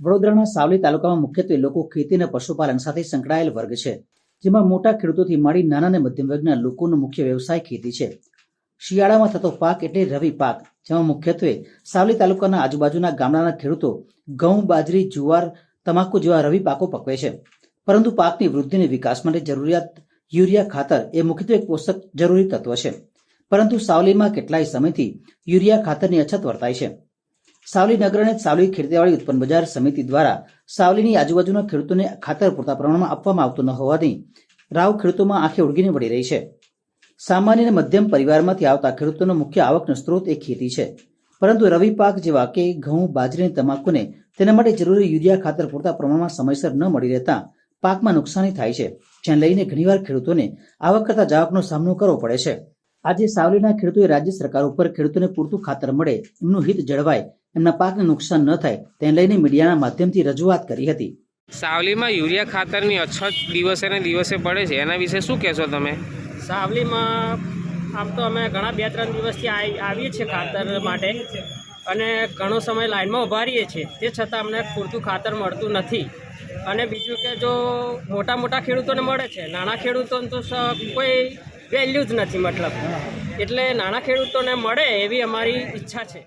વડોદરાના સાવલી તાલુકામાં મુખ્યત્વે લોકો ખેતી અને પશુપાલન સાથે સંકળાયેલ વર્ગ છે, જેમાં મોટા ખેડૂતોથી માંડી નાના અને મધ્યમ વર્ગના લોકોનો મુખ્ય વ્યવસાય ખેતી છે. શિયાળામાં થતો પાક એટલે રવિ પાક, જેમાં મુખ્યત્વે સાવલી તાલુકાના આજુબાજુના ગામડાના ખેડૂતો ઘઉં, બાજરી, જુવાર, તમાકુ જેવા રવિ પાકો પકવે છે. પરંતુ પાકની વૃદ્ધિ અને વિકાસ માટે જરૂરિયાત યુરિયા ખાતર એ મુખ્યત્વે એક પોષક જરૂરી તત્વ છે. પરંતુ સાવલીમાં કેટલાય સમયથી યુરિયા ખાતરની અછત વર્તાય છે. સાવલી નગર અને સાવલી ખેતીવાડી ઉત્પન્ન બજાર સમિતિ દ્વારા સાવલીની આજુબાજુના ખેડૂતોને ખાતર પૂરતા પ્રમાણમાં આપવામાં આવતું ન હોવાથી રાવ ખેડૂતોમાં આંખે ઉડગીને પડી રહી છે. સામાન્ય અને મધ્યમ પરિવારમાંથી આવતા ખેડૂતોનો મુખ્ય આવકનો સ્ત્રોત એ ખેતી છે. પરંતુ રવિ પાક જેવા કે ઘઉં, બાજરી અને તમાકુને તેના માટે જરૂરી યુરિયા ખાતર પૂરતા પ્રમાણમાં સમયસર ન મળી રહેતા પાકમાં નુકસાની થાય છે, જેને લઈને ઘણીવાર ખેડૂતોને આવક કરતા જાવકનો સામનો કરવો પડે છે. આજે સાવલીના ખેડૂતોએ રાજ્ય સરકાર ઉપર ખેડૂતોને પૂરતું ખાતર મળે એમનું હિત જળવાય એમના પાકને નુકસાન ન થાય તેને લઈને મીડિયાના માધ્યમથી રજૂઆત કરી હતી. સાવલીમાં યુરિયા ખાતરની અછત દિવસે ને દિવસે પડે છે. એના વિશે શું કહેશો તમે? સાવલીમાં આમ તો અમે ઘણા બે ત્રણ દિવસથી આવીએ છીએ ખાતર માટે અને ઘણો સમય લાઈનમાં ઊભા રહીએ છીએ. તે છતાં અમને પૂરતું ખાતર મળતું નથી. અને બીજું કે જો મોટા મોટા ખેડૂતોને મળે છે. નાના ખેડૂતોને તો કોઈ વેલ્યુ જ નથી મતલબ. એટલે નાના ખેડૂતોને મળે એવી અમારી ઈચ્છા છે.